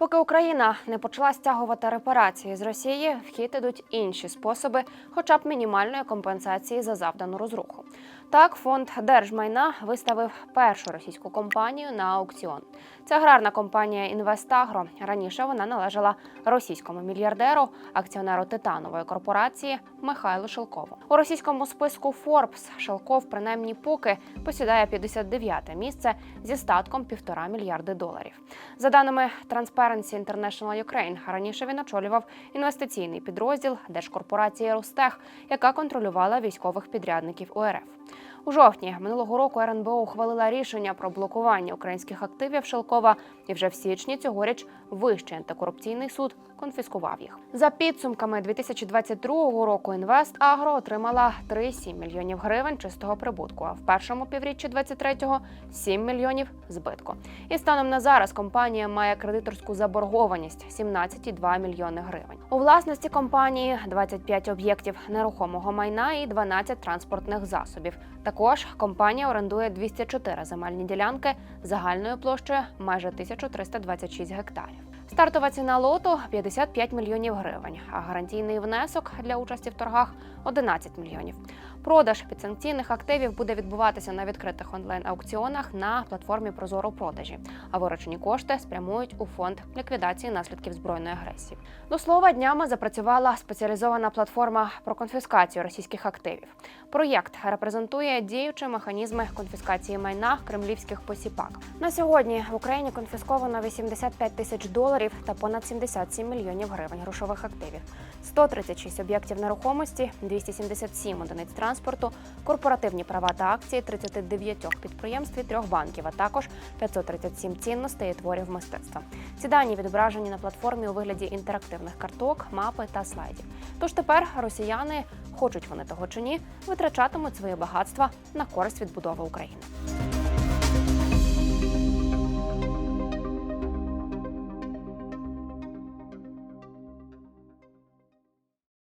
Поки Україна не почала стягувати репарації з Росії, в хід ідуть інші способи, хоча б мінімальної компенсації за завдану розруху. Так, фонд держмайна виставив першу російську компанію на аукціон. Це аграрна компанія Інвестагро. Раніше вона належала російському мільярдеру, акціонеру титанової корпорації Михайлу Шелкову. У російському списку Forbes Шелков, принаймні поки, посідає 59-те місце зі статком півтора мільярди доларів. За даними Transparency International Ukraine, раніше він очолював інвестиційний підрозділ держкорпорації Ростех, яка контролювала військових підрядників УРФ. У жовтні минулого року РНБО ухвалила рішення про блокування українських активів Шелкова, і вже в січні цьогоріч Вищий антикорупційний суд конфіскував їх. За підсумками 2022 року Інвест Агро отримала 3,7 мільйонів гривень чистого прибутку. А в першому півріччі 23-го – 7 мільйонів збитку. І станом на зараз компанія має кредиторську заборгованість 17,2 мільйони гривень. У власності компанії 25 об'єктів нерухомого майна і 12 транспортних засобів. Також компанія орендує 204 земельні ділянки загальною площею майже 1326 гектарів. Стартова ціна лоту 55 мільйонів гривень, а гарантійний внесок для участі в торгах 11 мільйонів. Продаж підсанкційних активів буде відбуватися на відкритих онлайн-аукціонах на платформі Прозоро продажі, а виручені кошти спрямують у фонд ліквідації наслідків збройної агресії. До слова, днями запрацювала спеціалізована платформа про конфіскацію російських активів. Проєкт репрезентує діючі механізми конфіскації майна кремлівських посіпак. На сьогодні в Україні конфісковано 85 тисяч доларів та понад 77 мільйонів гривень грошових активів, 136 об'єктів нерухомості, 277 одиниць транспорту, корпоративні права та акції 39 підприємств і трьох банків, а також 537 цінностей і творів мистецтва. Ці дані відображені на платформі у вигляді інтерактивних карток, мапи та слайдів. Тож тепер росіяни, хочуть вони того чи ні, витрачатимуть свої багатства на користь відбудови України.